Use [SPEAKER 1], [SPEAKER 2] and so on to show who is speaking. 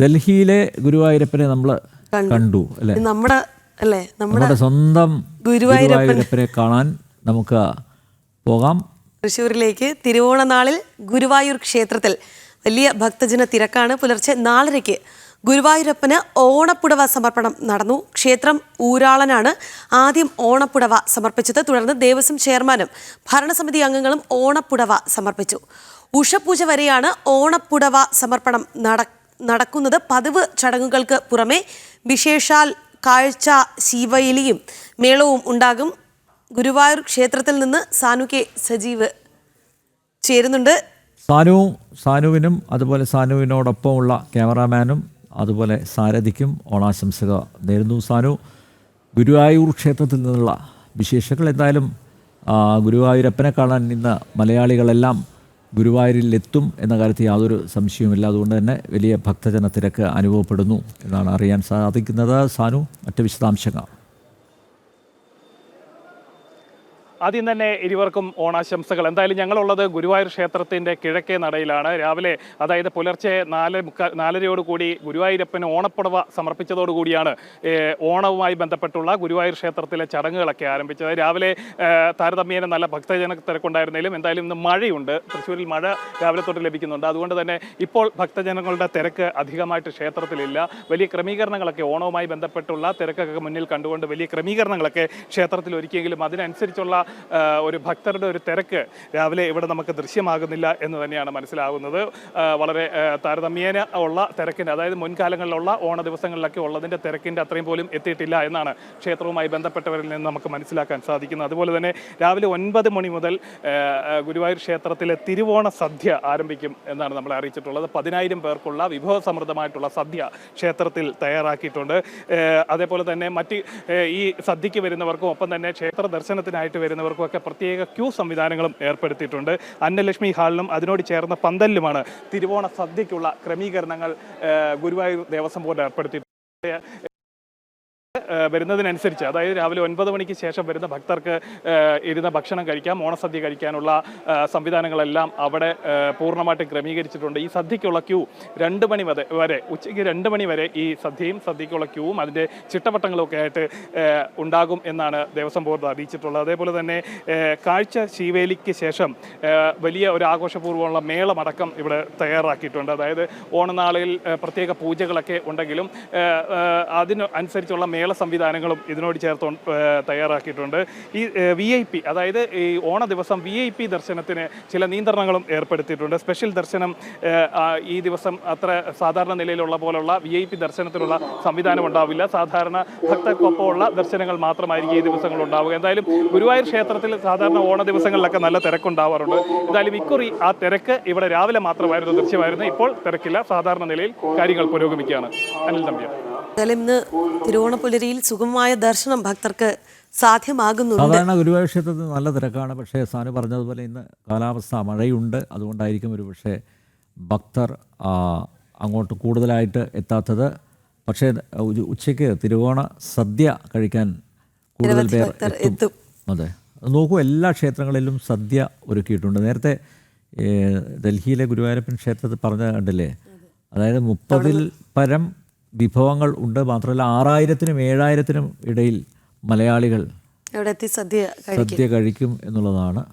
[SPEAKER 1] ഡൽഹിയിലെ ഗുരുവായൂരപ്പനെ നമ്മൾ
[SPEAKER 2] കണ്ടു.
[SPEAKER 1] അല്ലെ?
[SPEAKER 2] നമ്മുടെ അല്ലേ? നമ്മുടെ
[SPEAKER 1] സ്വന്തം. ഗുരുവായൂരപ്പനെ കാണാൻ നമുക്ക് പോകാം.
[SPEAKER 2] തൃശ്ശൂരിലേക്ക് തിരുവോണനാളിൽ ഗുരുവായൂർ ക്ഷേത്രത്തിൽ വലിയ ഭക്തജന തിരക്കാണ് പുലർച്ചെ നാലരയ്ക്ക്. ഗുരുവായൂരപ്പന് ഓണപ്പുടവ സമർപ്പണം നടന്നു. ക്ഷേത്രം ഊരാളനാണ് ആദ്യം ഓണപ്പുടവ സമർപ്പിച്ചത്. തുടർന്ന് ദേവസ്വം ചെയർമാനും ഭരണസമിതി അംഗങ്ങളും ഓണപ്പുടവ സമർപ്പിച്ചു. ഉഷപൂജ വരെയാണ് ഓണപ്പുടവ സമർപ്പണം നട നടക്കുന്നത്. പതിവ് ചടങ്ങുകൾക്ക് പുറമെ വിശേഷാൽ കാഴ്ച ശിവയിലിയും മേളവും ഉണ്ടാകും. ഗുരുവായൂർ ക്ഷേത്രത്തിൽ നിന്ന് സാനു കെ സജീവ് ചേരുന്നുണ്ട്.
[SPEAKER 1] സാനു സാനുവിനും അതുപോലെ സാനുവിനോടൊപ്പമുള്ള ക്യാമറാമാനും അതുപോലെ സാരഥിക്കും ഓണാശംസകൾ നേരുന്നു. സാനു ഗുരുവായൂർ ക്ഷേത്രത്തിൽ നിന്നുള്ള വിശേഷങ്ങൾ എന്തായാലും ഗുരുവായൂരപ്പനെ കാണാൻ ഇന്ന് മലയാളികളെല്ലാം ഗുരുവായൂരിൽ എത്തും എന്ന കാര്യത്തിൽ യാതൊരു സംശയവുമില്ല. അതുകൊണ്ട് തന്നെ വലിയ ഭക്തജന തിരക്ക് അനുഭവപ്പെടുന്നു എന്നാണ് അറിയാൻ സാധിക്കുന്നത്. സാനു മറ്റ് വിശദാംശങ്ങൾ?
[SPEAKER 3] ആദ്യം തന്നെ ഇരുവർക്കും ഓണാശംസകൾ. എന്തായാലും ഞങ്ങളുള്ളത് ഗുരുവായൂർ ക്ഷേത്രത്തിന്റെ കിഴക്കേ നടയിലാണ്. രാവിലെ അതായത് പുലർച്ചെ നാല് മുക്കാൽ നാലരയോടുകൂടി ഗുരുവായൂരപ്പന് ഓണപ്പുടവ സമർപ്പിച്ചതോടുകൂടിയാണ് ഓണവുമായി ബന്ധപ്പെട്ടുള്ള ഗുരുവായൂർ ക്ഷേത്രത്തിലെ ചടങ്ങുകളൊക്കെ ആരംഭിച്ചത്. രാവിലെ താരതമ്യേന നല്ല ഭക്തജന തിരക്കുണ്ടായിരുന്നെങ്കിലും എന്തായാലും ഇന്ന് മഴയുണ്ട്. തൃശ്ശൂരിൽ മഴ രാവിലെ തൊട്ട് ലഭിക്കുന്നുണ്ട്. അതുകൊണ്ട് തന്നെ ഇപ്പോൾ ഭക്തജനങ്ങളുടെ തിരക്ക് അധികമായിട്ട് ക്ഷേത്രത്തിലില്ല. വലിയ ക്രമീകരണങ്ങളൊക്കെ ഓണവുമായി ബന്ധപ്പെട്ടുള്ള തിരക്കൊക്കെ മുന്നിൽ കണ്ടുകൊണ്ട് വലിയ ക്രമീകരണങ്ങളൊക്കെ ക്ഷേത്രത്തിൽ ഒരുക്കിയെങ്കിലും അതിനനുസരിച്ചുള്ള ഒരു ഭക്തരുടെ ഒരു തിരക്ക് രാവിലെ ഇവിടെ നമുക്ക് ദൃശ്യമാകുന്നില്ല എന്ന് തന്നെയാണ് മനസ്സിലാകുന്നത്. വളരെ താരതമ്യേന ഉള്ള തിരക്കിന്റെ അതായത് മുൻകാലങ്ങളിലുള്ള ഓണ ദിവസങ്ങളിലൊക്കെ ഉള്ളതിന്റെ തിരക്കിന്റെ അത്രയും പോലും എത്തിയിട്ടില്ല എന്നാണ് ക്ഷേത്രവുമായി ബന്ധപ്പെട്ടവരിൽ നിന്ന് നമുക്ക് മനസ്സിലാക്കാൻ സാധിക്കുന്നത്. അതുപോലെ തന്നെ രാവിലെ ഒൻപത് മണി മുതൽ ഗുരുവായൂർ ക്ഷേത്രത്തിലെ തിരുവോണ സദ്യ ആരംഭിക്കും എന്നാണ് നമ്മളെ അറിയിച്ചിട്ടുള്ളത്. പതിനായിരം പേർക്കുള്ള വിഭവസമൃദ്ധമായിട്ടുള്ള സദ്യ ക്ഷേത്രത്തിൽ തയ്യാറാക്കിയിട്ടുണ്ട്. അതേപോലെ തന്നെ മറ്റ് ഈ സദ്യയ്ക്ക് വരുന്നവർക്കും ഒപ്പം തന്നെ ക്ഷേത്ര ദർശനത്തിനായിട്ട് വരുന്നവർക്കും ഒക്കെ പ്രത്യേക ക്യൂ സംവിധാനങ്ങളും ഏർപ്പെടുത്തിയിട്ടുണ്ട്. അന്നലക്ഷ്മി ഹാളിലും അതിനോട് ചേർന്ന പന്തലിലുമാണ് തിരുവോണ സദ്യയ്ക്കുള്ള ക്രമീകരണങ്ങൾ ഗുരുവായൂർ ദേവസ്വം ബോർഡ് ഏർപ്പെടുത്തിയിട്ടുണ്ട്. വരുന്നതിനനുസരിച്ച് അതായത് രാവിലെ ഒൻപത് മണിക്ക് ശേഷം വരുന്ന ഭക്തർക്ക് ഇരുന്ന ഭക്ഷണം കഴിക്കാം ഓണസദ്യ കഴിക്കാനുള്ള സംവിധാനങ്ങളെല്ലാം അവിടെ പൂർണമായിട്ട് ക്രമീകരിച്ചിട്ടുണ്ട്. ഈ സദ്യക്കുള്ള ക്യൂ രണ്ട് മണി വരെ വരെ ഉച്ചയ്ക്ക് രണ്ട് മണി വരെ ഈ സദ്യയും സദ്യക്കുള്ള ക്യൂവും അതിന്റെ ചിട്ടവട്ടങ്ങളൊക്കെ ആയിട്ട് ഉണ്ടാകും എന്നാണ് ദേവസ്വം ബോർഡ് അറിയിച്ചിട്ടുള്ളത്. അതേപോലെ തന്നെ കാഴ്ച ശീവേലിക്ക് ശേഷം വലിയ ഒരു ആഘോഷപൂർവമുള്ള മേളമടക്കം ഇവിടെ തയ്യാറാക്കിയിട്ടുണ്ട്. അതായത് ഓണനാളിൽ പ്രത്യേക പൂജകളൊക്കെ ഉണ്ടെങ്കിലും അതിന് അനുസരിച്ചുള്ള മേള സംവിധാനങ്ങളും ഇതിനോട് ചേർത്ത് തയ്യാറാക്കിയിട്ടുണ്ട്. ഈ വി ഐ പി അതായത് ഈ ഓണ ദിവസം വി ഐ പി ദർശനത്തിന് ചില നിയന്ത്രണങ്ങളും ഏർപ്പെടുത്തിയിട്ടുണ്ട്. സ്പെഷ്യൽ ദർശനം ഈ ദിവസം അത്ര സാധാരണ നിലയിലുള്ള പോലുള്ള വി ഐ പി ദർശനത്തിനുള്ള സംവിധാനം ഉണ്ടാവില്ല. സാധാരണ ഭക്തർക്കൊപ്പമുള്ള ദർശനങ്ങൾ മാത്രമായിരിക്കും ഈ ദിവസങ്ങൾ ഉണ്ടാവുക. എന്തായാലും ഗുരുവായൂർ ക്ഷേത്രത്തിൽ സാധാരണ ഓണ ദിവസങ്ങളിലൊക്കെ നല്ല തിരക്കുണ്ടാവാറുണ്ട്. എന്തായാലും ഇക്കുറി ആ തിരക്ക് ഇവിടെ രാവിലെ മാത്രമായിരുന്നു ദൃശ്യമായിരുന്നു ഇപ്പോൾ തിരക്കില്ല. സാധാരണ നിലയിൽ കാര്യങ്ങൾ പുരോഗമിക്കുകയാണ്. അനിൽ തമ്പിയ
[SPEAKER 2] എന്തായാലും ഇന്ന് തിരുവോണപ്പുലരിയിൽ സുഗമമായ ദർശനം ഭക്തർക്ക് സാധ്യമാകുന്നുണ്ട്.
[SPEAKER 1] സാധാരണ ഗുരുവായൂർ ക്ഷേത്രത്തിൽ നല്ല തിരക്കാണ്. പക്ഷേ സാനു പറഞ്ഞതുപോലെ ഇന്ന് കാലാവസ്ഥ മഴയുണ്ട്. അതുകൊണ്ടായിരിക്കും ഒരു പക്ഷേ ഭക്തർ അങ്ങോട്ട് കൂടുതലായിട്ട് എത്താത്തത്. പക്ഷേ ഉച്ചയ്ക്ക് തിരുവോണ സദ്യ കഴിക്കാൻ കൂടുതൽ പേർ എത്തും. അതെ. നോക്കൂ എല്ലാ ക്ഷേത്രങ്ങളിലും സദ്യ ഒരുക്കിയിട്ടുണ്ട്. നേരത്തെ ഡൽഹിയിലെ ഗുരുവായൂരപ്പൻ ക്ഷേത്രത്തിൽ പറഞ്ഞ കണ്ടില്ലേ? അതായത് മുപ്പതിൽ പരം വിഭവങ്ങൾ ഉണ്ട്. മാത്രമല്ല ആറായിരത്തിനും ഏഴായിരത്തിനും ഇടയിൽ മലയാളികൾ
[SPEAKER 2] സദ്യ കഴിക്കും.
[SPEAKER 1] എന്നുള്ളതാണ്.